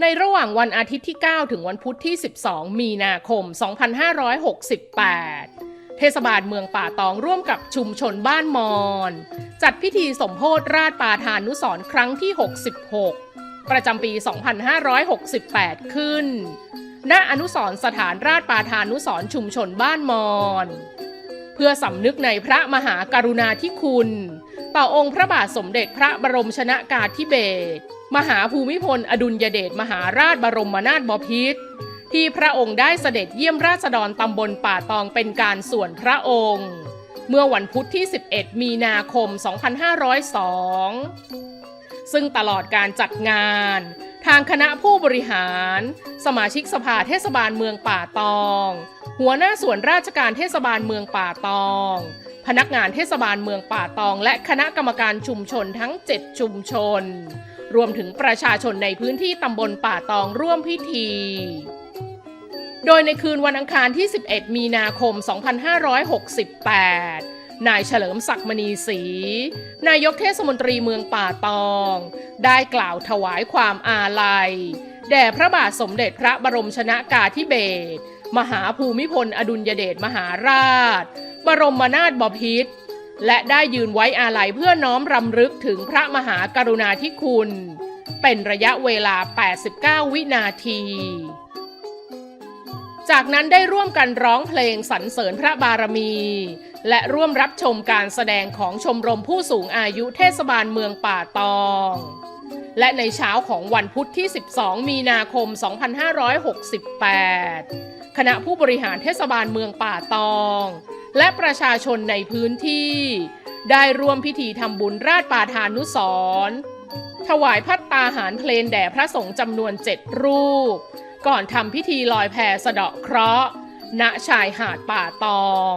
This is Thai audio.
ในระหว่างวันอาทิตย์ที่ 9 ถึงวันพุธที่ 12 มีนาคม 2568 เทศบาลเมืองป่าตองร่วมกับชุมชนบ้านมอน จัดพิธีสมโพธราชปาทานุสรณ์ครั้งที่ 66 ประจำปี 2568 ขึ้น ณ อนุสรณ์สถานราชปาทานุสรณ์ชุมชนบ้านมอน เพื่อสำนึกในพระมหากรุณาธิคุณ ต่อองค์พระบาทสมเด็จพระบรมชนากาธิเบศร มหาภูมิพล อดุลยเดชมหาราชบรมนาถบพิตรที่พระองค์ได้เสด็จเยี่ยมราษฎรตำบลป่าตองเป็นการส่วนพระองค์ เมื่อวันพุธที่ 11 มีนาคม 2502 ซึ่งตลอดการจัดงาน ทางคณะผู้บริหาร สมาชิกสภาเทศบาลเมืองป่าตอง หัวหน้าส่วนราชการเทศบาลเมืองป่าตอง พนักงานเทศบาลเมืองป่าตอง และคณะกรรมการชุมชนทั้ง 7 ชุมชน รวมถึงประชาชนในพื้นที่ตำบลป่าตองร่วมพิธี โดยในคืนวันอังคารที่ 11 มีนาคม 2568นายเฉลิมศักดิ์มณีศรีนายกเทศมนตรีเมืองป่าตอง ได้กล่าวถวายความอาลัย แด่พระบาทสมเด็จพระบรมชนากาธิเบศรมหาภูมิพลอดุลยเดชมหาราช บรมนาถบพิตรและได้ยืนไว้อาลัยเพื่อน้อมรำลึกถึงพระมหากรุณาธิคุณ เป็นระยะเวลา 89 วินาที จากนั้นได้ร่วมกันร้องเพลงสรรเสริญพระบารมี และร่วมรับชมการแสดงของชมรมผู้สูงอายุเทศบาลเมืองป่าตอง และในเช้าของวันพุธที่ 12 มีนาคม 2568 คณะผู้บริหารเทศบาลเมืองป่าตอง และประชาชนในพื้นที่ ได้ร่วมพิธีทำบุญราชปาทานุสรถวายพัตตาหารเพลนแด่พระสงฆ์จำนวนเจ็ดรูป ก่อนทำพิธีลอยแพสะเดาะเคราะห์ณชายหาดป่าตอง